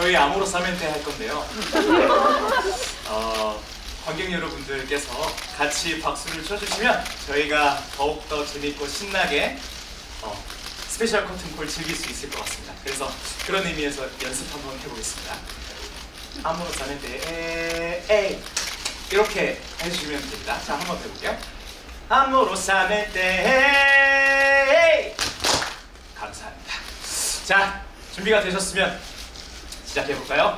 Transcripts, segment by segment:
저희 아모로 사멘테 할 건데요. 어, 관객 여러분들께서 같이 박수를 쳐주시면 저희가 더욱더 재밌고 신나게 어, 스페셜 커튼콜 즐길 수 있을 것 같습니다. 그래서 그런 의미에서 연습 한번 해보겠습니다. 아모로 사멘테 에이 이렇게 해주시면 됩니다. 자, 한번 해볼게요. 아모로 사멘테 에이 감사합니다. 자, 준비가 되셨으면 시작해 볼까요?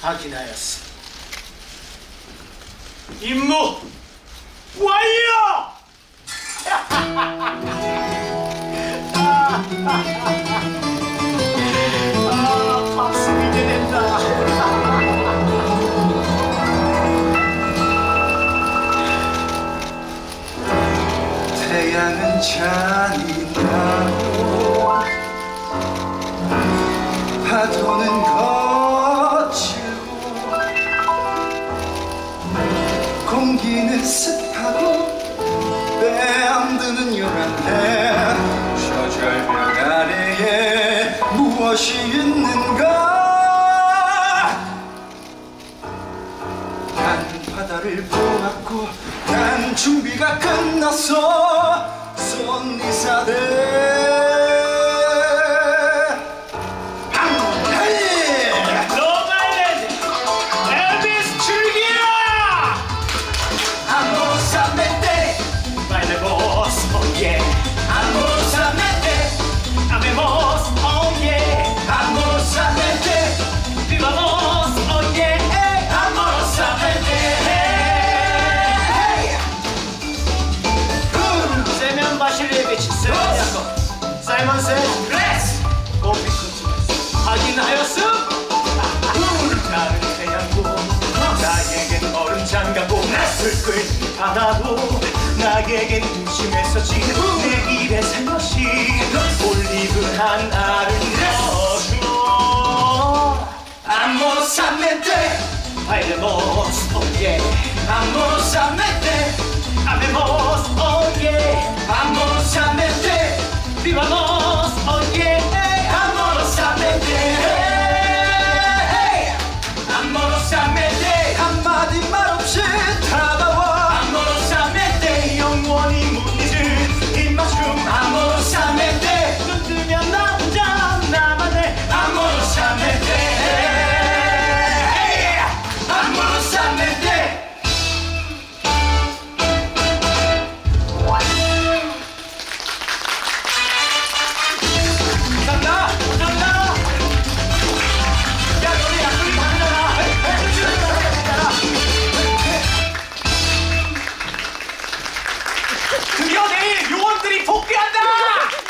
확인하였어. 임무 완료! 아, 박수 이제 된다. 태양은 잔인하고 파도는 거칠고 공기는 습하고 뺨드는 요란해. 저 절벽 아래에 무엇이 있는가? 난 바다를 보았고 난 준비가 끝났어. 손이사대 세면 바실리에 비치 세미야코 사이먼 세 레스 고피 쿠치메스 확인하였음 태양고 나에겐 얼음 장가고 낯을 끌지 바다도 나에겐 심에서 지는 내 입에 살며시 올리브 하나를 넣어줘 아모사메테 발레모스 오 드디어 내일 요원들이 복귀한다!